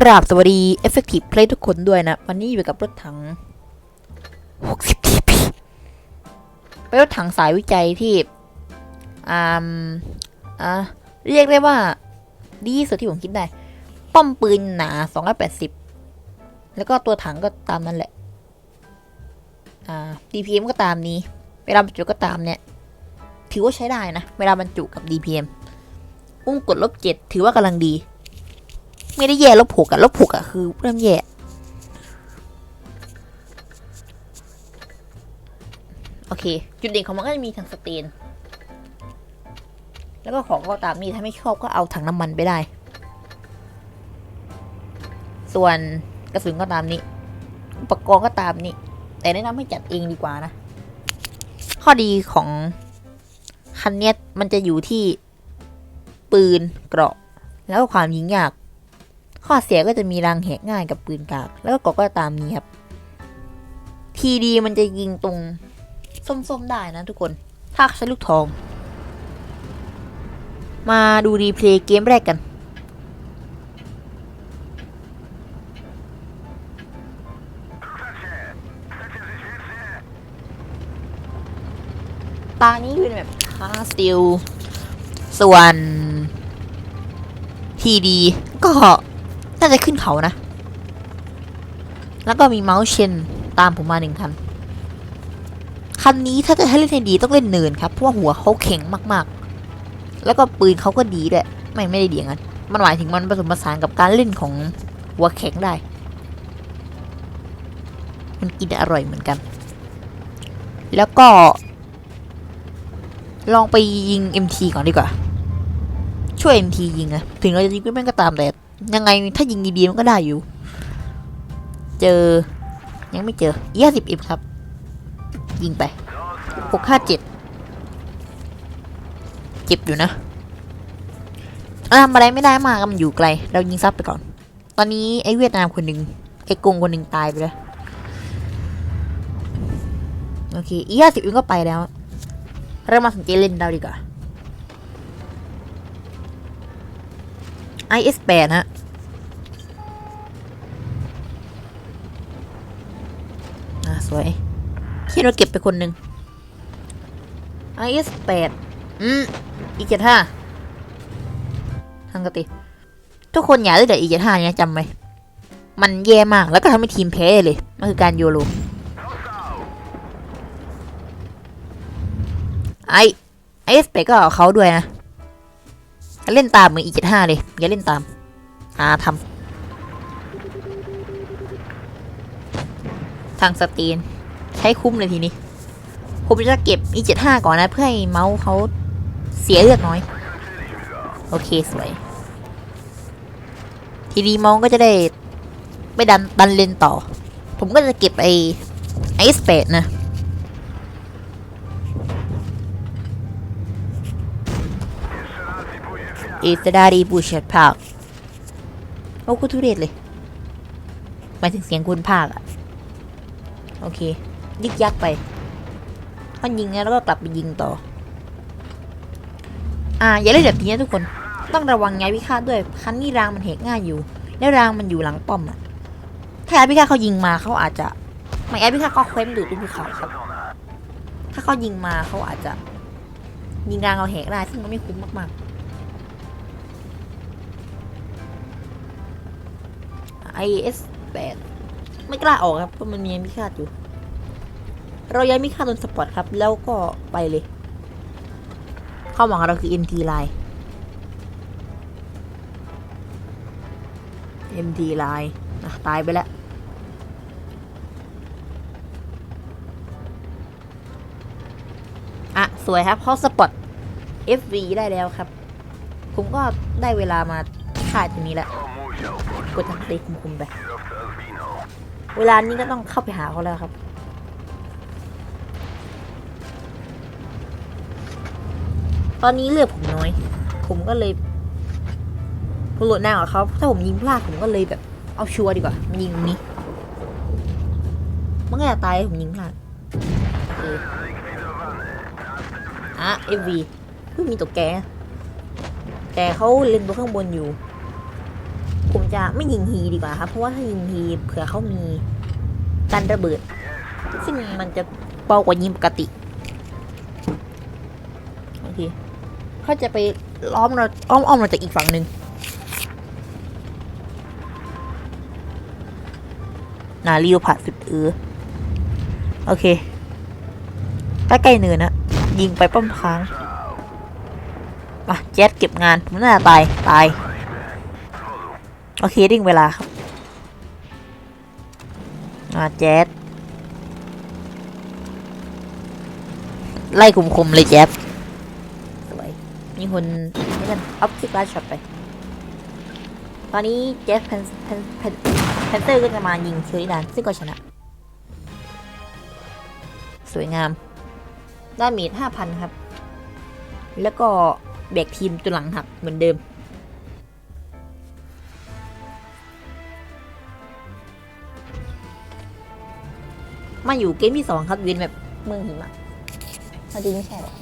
กราบสวัสดี Effective Play ทุกคนด้วยนะ วันนี้อยู่กับรถถัง 60 TP เป็นรถถังสายวิจัยที่อ่าอ่าเรียกได้ว่า ดีสุดที่ผมคิดได้ ป้อมปืนหนา 280 แล้วก็ตัวถังก็ตามนั้นแหละ อ่า DPM ก็ตามนี้ เวลาบรรจุก็ตามเนี่ย ถือว่าใช้ได้นะ เวลาบรรจุกับ DPM อุ้มกดลบเจ็ดถือว่ากำลังดี ไม่ได้แย่ลบหกอะลบหกอะคือเริ่มแย่โอเค จุดเด่นของมันก็จะมีถังสเตน แล้วก็ของก็ตามนี้ถ้าไม่ชอบก็เอาถังน้ำมันไปได้ ส่วนกระสุนก็ตามนี้ อุปกรณ์ก็ตามนี้ แต่แนะนำให้จัดเองดีกว่านะ ข้อดีของคันเนี้ยมันจะอยู่ที่ปืนเกราะ แล้วก็ความยิงยาก ข้อเสียก็จะมีรังแหกง่ายกับปืนกาก แล้วก็กก็ตามนี้ครับทีดีมันจะยิงตรงส้มๆได้นะทุกคน ถ้าใช้ลูกทอง มาดูรีเพลย์เกมแรกกันตานี้เป็นแบบคาสติลส่วนทีดีก็ น่าจะขึ้นเขานะ แล้วก็มีเมาส์เชนตามผมมาหนึ่งคัน คันนี้ถ้าจะให้เล่นให้ดีต้องเล่นเนินครับ เพราะว่าหัวเขาแข็งมากๆ แล้วก็ปืนเขาก็ดีด้วย ไม่ไม่ได้ดีอย่างนั้น มันหมายถึงมันผสมผสานกับการเล่นของหัวแข็งได้ มันกินอร่อยเหมือนกัน แล้วก็ ลองไปยิง MT ก่อนดีกว่า ช่วย MT ยิงอะถึงเราจะยิงไม่แม่นก็ตามแต่ ยังไงถ้ายิงดีๆมันก็ได้อยู่ เจอ ยังไม่เจอยี่สิบอิครับ ยิงไปหกห้าเจ็ดเจ็บอยู่นะอ่าอะไรไม่ได้มากมันอยู่ไกล เรายิงซับไปก่อน ตอนนี้ไอ้เวียดนามคนหนึ่งไอ้กงคนหนึ่งตายไปแล้วโอเคอีห้าสิบอิก็ไปแล้ว เรามาสังเกตเล่นเราดีกว่า IS8 ฮะ อ่า สวยคิดว่าเก็บไปคนหนึ่ง IS8 อืมอีเจ็ดห้าทางกติ ทุกคนอย่าเลือกแต่อีเจ็ดห้าเนี่ยจำไหมมันแย่มากแล้วก็ทำให้ทีมแพ้เลยมันคือการโยโรไอไอเอสเปก็เอาเขาด้วยนะ เล่นตามเหมือนอีเจ็ดห้าเลย อย่าเล่นตามอาทำ ทางสตรีนใช้คุ้มเลยทีนี้ ผมจะเก็บอีเจ็ดห้าก่อนนะ เพื่อให้เมาส์เขาเสียเลือดน้อย โอเคสวย ทีนี้เมาส์ก็จะได้ไม่ดันดันเลนต่อ ผมก็จะเก็บไอไอสเปดนะอิสดารีบูเชตภาคโอ้กูทุเรศเลยหมายถึงเสียงคุณภาคอะ โอเค ยึกยักไปถ้ายิงแล้วก็กลับไปยิงต่อ อ่า อย่าเล่นแบบนี้นะทุกคน ต้องระวังย้ายพิฆาตด้วย คันนี้รางมันเหกง่ายอยู่ แล้วรางมันอยู่หลังป้อมอะถ้าย้ายพิฆาตเขายิงมาเขาอาจจะไม่ย้ายพิฆาตก็เคว้มดูดตุ้ภูเขาครับ ถ้าเขายิงมาเขาอาจจะ ยิงรางเราเหกได้ซึ่งมันไม่คุ้มมากๆ IS 8 ไม่กล้าออกครับเพราะมันมีมิคาดอยู่ เราย้ายมิคาดบนสปอร์ตครับ แล้วก็ไปเลย เข้าหวังเราคือ MT Line MT Line อะตายไปแล้วอะ สวยครับเข้าสปอร์ต FV ได้แล้วครับ ผมก็ได้เวลามาค่ายตรงนี้แล้ว กดทำตีคุมๆไป เวลานี้ก็ต้องเข้าไปหาเขาแล้วครับ ตอนนี้เลือดผมน้อย ผมก็เลยผมโหลดหน้ากับเขาถ้าผมยิงพลาดผมก็เลยแบบ เอาชัวร์ดีกว่ามันยิงตรงนี้มันก็จะตายผมยิงพลาดโอเอะ FV เพิ่งมีตัวแก แต่เขาเล่นตัวข้างบนอยู่ ผมจะไม่ยิงฮีดีกว่าครับ เพราะว่าถ้ายิงฮีเผื่อเขามีกันระเบิด ซึ่งมันจะเบากว่ายิงปกติโอเคเขาจะไปล้อมเราอ้อมอ้อมเราจากอีกฝั่งหนึ่งนาริวผ่าสุดเออโอเคใกล้ๆเนินนะยิงไปป้อมค้างมาแจ๊ดเก็บงานผมน่าตาย ตาย อเคริ่งเวลาครับมาแจ๊ดไล่คุมๆเลยแจ๊ดสวยมีคนนี่กันอัพซิกลาช็อตไป ตอนนี้แจ๊ดแพนแพนแพนแพนเตอร์ก็จะมายิงเชอริดานซึ่งก็ชนะ สวยงามได้เมดห้าพันครับ แล้วก็แบกทีมตัวหลังหักเหมือนเดิม มาอยู่เกมที่สองครับเวียนแบบเมืองหิมะเอาจริงไม่ใช่หรอก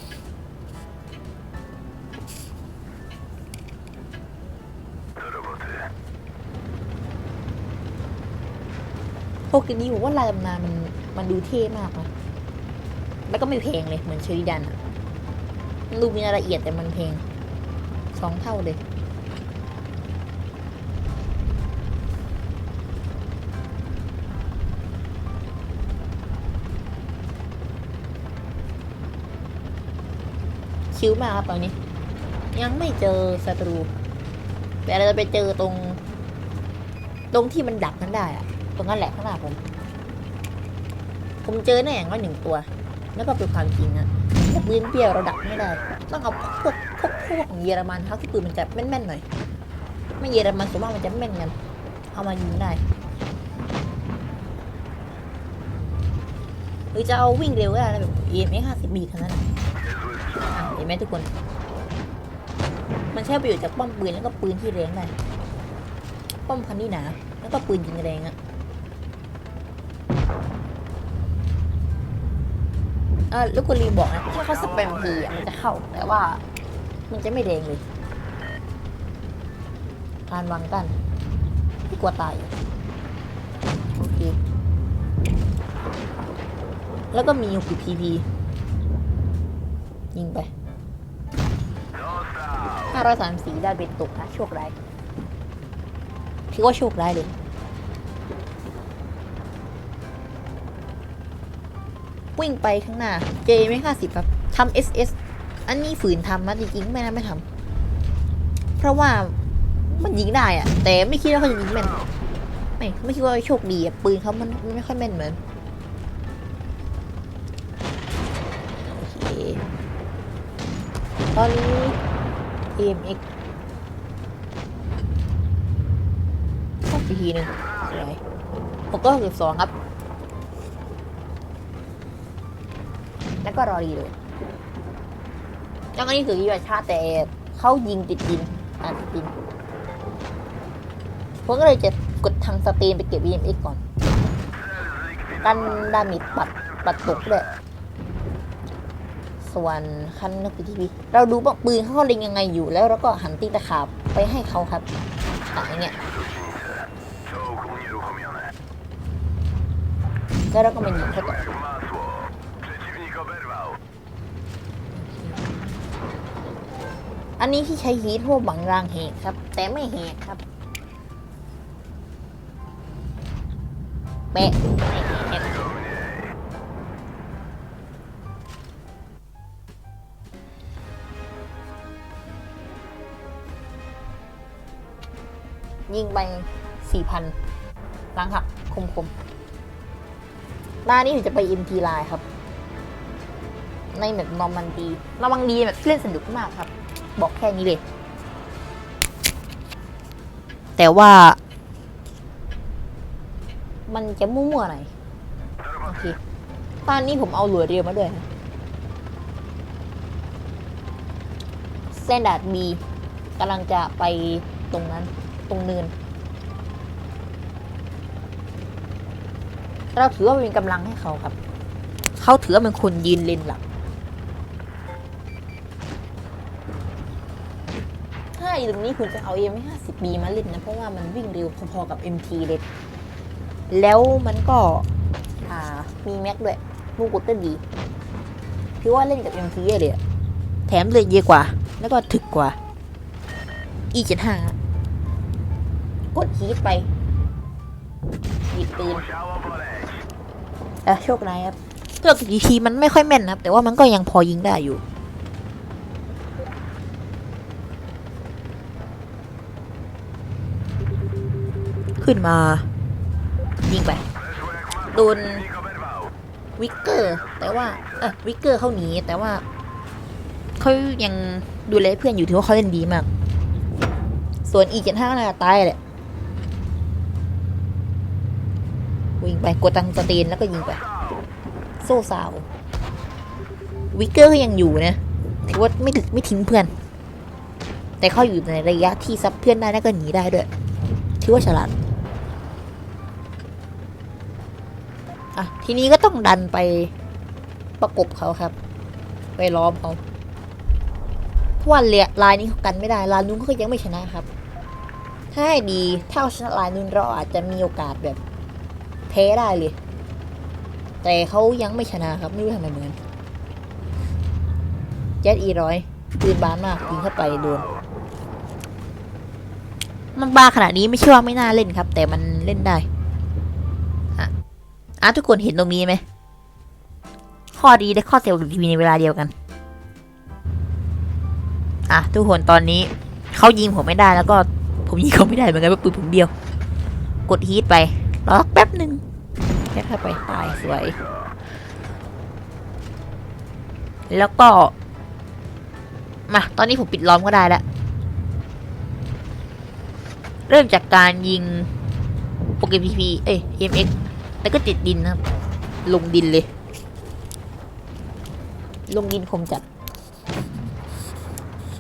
โปรเกมนี้ผมว่าลายดำนามันมันดูเท่มากนะแล้วก็ไม่แพงเลยเหมือนเชอริดันอะมันดูมีรายละเอียดแต่มันแพงสองเท่าเลย ชิวมาครับตอนนี้ ยังไม่เจอศัตรู แต่เราจะไปเจอตรง ตรงที่มันดักนั้นได้อะตรงนั้นแหละข้างหน้าผม ผมเจอแน่อย่างน้อยหนึ่งตัว แล้วก็เป็นความจริงอะพวกปืนเปรี้ยวเราดักไม่ได้ ต้องเอาพวกพวกพวกของเยอรมันครับที่ปืนมันจะแม่นๆหน่อย ไม่เยอรมันส่วนมากมันจะแม่นกัน เอามายิงได้หรือจะเอาวิ่งเร็วก็ได้นะแบบ EMX 50 b เท่านั้น อะเห็นไหมทุกคน มันใช้ประโยชน์จากป้อมปืนแล้วก็ปืนที่แรงได้ป้อมคันนี้หนาแล้วก็ปืนยิงแรงอะเออลูกกุลีบอกนะถ้าเขาสแปมทีอะมันจะเข้าแต่ว่า มันจะไม่แดงเลยการวางกันที่กลัวตายโอเคแล้วก็มีอยูพีพีพี ยิงไปห้าร้อยสามสีได้เบ็ดตกนะโชคร้ายถือว่าโชคร้ายเลยวิ่งไปข้างหน้า เจไม่ห้าสิบครับทำ SS อันนี้ฝืนทำนะจริงๆไม่น่าไม่ทำเพราะว่ามันยิงได้อะแต่ไม่คิดว่าเขาจะยิงแม่นไม่ไม่คิดว่าโชคดีอะปืนเขามันมันไม่ค่อยแม่นเหมือน อนนี้ AMX เข้าไปทีหนึ่งสวยผมก็คือสองครับ แล้วก็รอรีเลยยังอันนี้ถือยีบัชาแต่เขายิงติดดินอ่าติดดินผมก็เลยจะกดทางสเตนไปเก็บ EMX ก่อนกันดามิดปัดปัดตกด้วย ส่วนคันนกพิธีเราดูว่าปืนเขาเล็งยังไงอยู่ แล้วเราก็หันตีตะขาบไปให้เขาครับอะอย่างเงี้ยแล้วเราก็มายิงเขาต่ออันนี้ที่ใช้ฮีทพวกบังรางเหตุครับ แต่ไม่เหตุครับเป๊ะ ยิงไปสี่พันล้างหักคมคมๆด้านนี้ถึงจะไปอินทีไลครับ ในแบบนอร์มันดีนอร์มันดีแบบเล่นสนุกมากครับ บอกแค่นี้เลย แต่ว่า มันจะมั่วๆหน่อยโอเคตอนนี้ผมเอาหลัวเรียวมาด้วยเส้นดาดบีกำลังจะไปตรงนั้น ตรงเนิน เราถือว่าเป็นกำลังให้เขาครับ เขาถือว่าเป็นคนยืนเลนหลังถ้าอยู่ตรงนี้คุณจะเอาเอ็มห้าสิบบีมาเล่นนะ เพราะว่ามันวิ่งเร็วพอๆกับ MT เลยแล้วมันก็มีแม็กด้วยลูกกดเต้นดีพี่ว่าเล่นกับ MT เยอะเลยแถมเลยเยอะกว่า แล้วก็ถึกกว่า E เจ็ดห้า กดฮีทไปหยิบปืนเออโชคร้ายครับเลือกกี่ทีมันไม่ค่อยแม่นนะครับ แต่ว่ามันก็ยังพอยิงได้อยู่ขึ้นมา ยิงไป โดนวิกเกอร์ แต่ว่าเออวิกเกอร์เขาหนีแต่ว่าเขายังดูแลเพื่อนอยู่ถือว่าเขาเล่นดีมาก ส่วนอีเจ็ดห้าน่าจะตายแหละ วิ่งไปกดตังสเตนแล้วก็ยิงไป โซ่สาว วิกเกอร์ก็ยังอยู่นะถือว่าไม่ถึงไม่ทิ้งเพื่อน แต่เขาอยู่ในระยะที่ซับเพื่อนได้แล้วก็หนีได้ด้วยถือว่าฉลาดอะทีนี้ก็ต้องดันไปประกบเขาครับ ไปล้อมเขาเพราะว่าเลียลายนี้เขากันไม่ได้ลายนู้นเขาก็ยังไม่ชนะครับ ถ้าดีถ้าเอาชนะลายนู้นเราอาจจะมีโอกาสแบบ แพ้ได้เลย แต่เขายังไม่ชนะครับ ไม่รู้ทำไมเหมือนเจ็ดอีร้อยปืนบานมากยิงเข้าไปโดน มันบาขนาดนี้ไม่ใช่ว่าไม่น่าเล่นครับ แต่มันเล่นได้อะอะทุกคนเห็นตรงนี้ไหม ข้อดีและข้อเสียของทีวีในเวลาเดียวกัน อะ ทุกคนตอนนี้ เขายิงผมไม่ได้แล้วก็ผมยิงเขาไม่ได้เหมือนกันเพราะปืนผมเดียว กดฮีทไป รอแป๊บหนึ่งแค่เข้าไปตายสวย แล้วก็ มา ตอนนี้ผมปิดล้อมก็ได้แล้ว เริ่มจากการยิงโปเกมพีพีเอ้ย EMX แล้วก็ติดดินนะครับ ลงดินเลย ลงดินคมจัด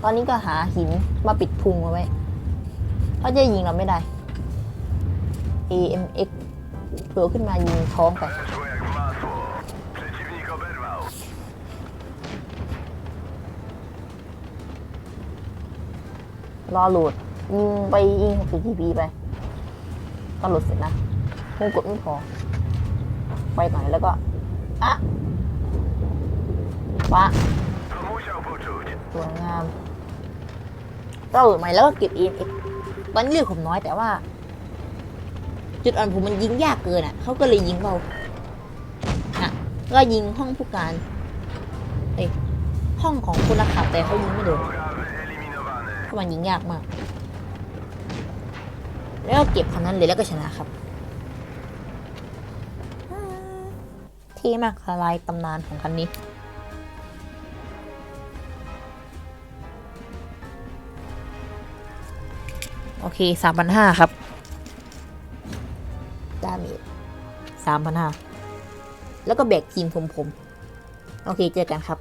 ตอนนี้ก็หาหินมาปิดพุงเอาไว้เขาจะยิงเราไม่ได้ AMX เผลอขึ้นมายิงท้องไปรอโหลดยิงไปยิงหกสิบทีพีไปก็โหลดเสร็จนะคงกดไม่พอ ไปหน่อยแล้วก็อะฟ้าสวยงามก็โหลดใหม่แล้วก็เก็บ EMX ตอนนี้เลือดผมน้อยแต่ว่า จุดอ่อนผมมันยิงยากเกินอะเขาก็เลยยิงเบาอะก็ยิงห้องผู้การเอ้ยห้องของคนละขับแต่เขายิงไม่โดนเพราะมันยิงยากมาก แล้วเก็บคันนั้นเลยแล้วก็ชนะครับเท่มากละลายตำนานของคันนี้โอเคสามพันห้าครับาเมจสามพันห้าแล้วก็แบกทีมผมผม โอเคเจอกันครับ